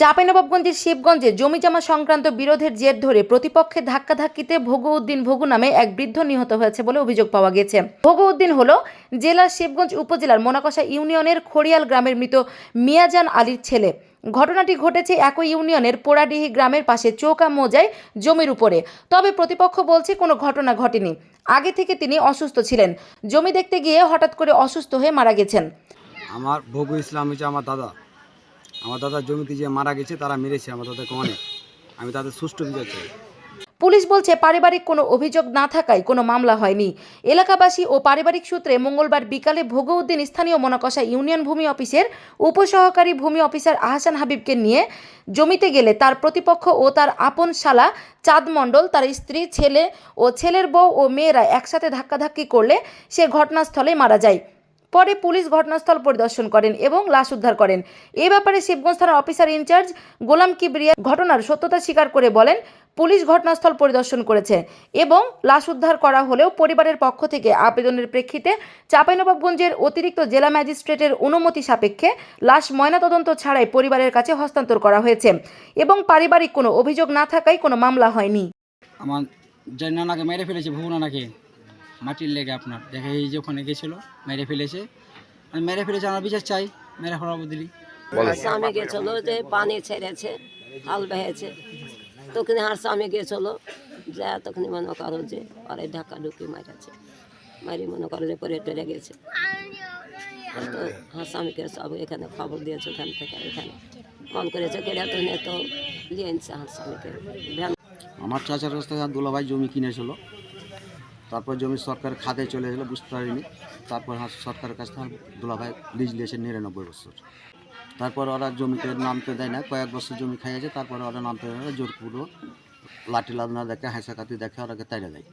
চাঁপাইনবাবগঞ্জের শিবগঞ্জে জমিজমা সংক্রান্ত বিরোধের জের ধরে প্রতিপক্ষের ধাক্কাধাক্কিতে ভোগউদ্দিন ভোগু নামে এক বৃদ্ধ নিহত হয়েছে বলে অভিযোগ পাওয়া গেছে। ভোগু উদ্দিন হল জেলার শিবগঞ্জ উপজেলার মোনাকষা ইউনিয়নের খড়িয়াল গ্রামের মৃত মিয়াজান আলীর ছেলে। ঘটনাটি ঘটেছে একই ইউনিয়নের পোড়াডিহি গ্রামের পাশে চৌকা মোজায় জমির উপরে। তবে প্রতিপক্ষ বলছে কোনো ঘটনা ঘটেনি। আগে থেকে তিনি অসুস্থ ছিলেন। জমি দেখতে গিয়ে হঠাৎ করে অসুস্থ হয়ে মারা গেছেন। আমার ভোগু ইসলাম হচ্ছে আমার দাদা। আমার দাদা জমিতে যে মারা গেছে, তারা মেরেছে আমার দাদাকে অনেক। আমি তাদের সুষ্ঠু বিচার চাই। পুলিশ বলছে, পারিবারিক কোনো অভিযোগ না থাকায় কোনো মামলা হয়নি। এলাকাবাসী ও পারিবারিক সূত্রে মঙ্গলবার বিকালে ভোগউদ্দিন স্থানীয় মনাকষা ইউনিয়ন ভূমি অফিসের উপসহকারী ভূমি অফিসার আহসান হাবিবকে নিয়ে জমিতে গেলে তার প্রতিপক্ষ ও তার আপন শালা চাঁদ মণ্ডল, তার স্ত্রী, ছেলে ও ছেলের বউ ও মেয়েরা একসাথে ধাক্কাধাক্কি করলে সে ঘটনাস্থলে মারা যায়। পরে পুলিশ ঘটনাস্থল পরিদর্শন করেন এবং লাশ উদ্ধার করেন। এ ব্যাপারে শিবগঞ্জ থানার অফিসার ইনচার্জ গোলাম কিবরিয়া ঘটনার সত্যতা স্বীকার করে বলেন, পুলিশ ঘটনাস্থল পরিদর্শন করেছে এবং লাশ উদ্ধার করা হলেও পরিবারের পক্ষ থেকে আবেদনের প্রেক্ষিতে চাঁপাইনবাবগঞ্জের অতিরিক্ত জেলা ম্যাজিস্ট্রেটের অনুমতি সাপেক্ষে লাশ ময়নাতদন্ত ছাড়াই পরিবারের কাছে হস্তান্তর করা হয়েছে এবং পারিবারিক কোনো অভিযোগ না থাকায় কোনো মামলা হয়নি। আমার মেরে ফেলেছে মাটির লেগে আপনার। দেখে এই যে ওখানে গেছিল মেরে ফেলেছে। আমি মেরে ফেলেছে আমার বিচার চাই মেরে ফেলার বদলি স্বামী গেছিল যে পানি ছেড়েছে হাল বেহেছে। তখন আর স্বামী গেছিল যা তখন মনে করো যে আরে ঢাকা ঢুকি মারেছে। মারি মনে করো যে পরে টরে গেছে। তো স্বামীকে সব এখানে খবর দিয়েছে ওখান থেকে এখানে। ফোন করেছে কেড়ে তো নিয়ে তো? নিয়ে আনছে হার স্বামীকে আমার চাচার থেকে দুলাভাই জমি কিনেছিল। তারপর জমি সরকার খাতে চলে গেলো বুঝতে পারিনি। তারপর সরকারের কাছ থেকে দুলাভাই লিজ নিয়েছে নিরানব্বই বছর। তারপর ওরা জমিতে নামতে দেয় না, কয়েক বছর জমি খাইয়েছে তারপরে ওরা নামতে দেয় না জোরপুরো লাঠি লাদনা দেখে, হাঁসা কাতি দেখে ওরাকে তাইরে দেয়।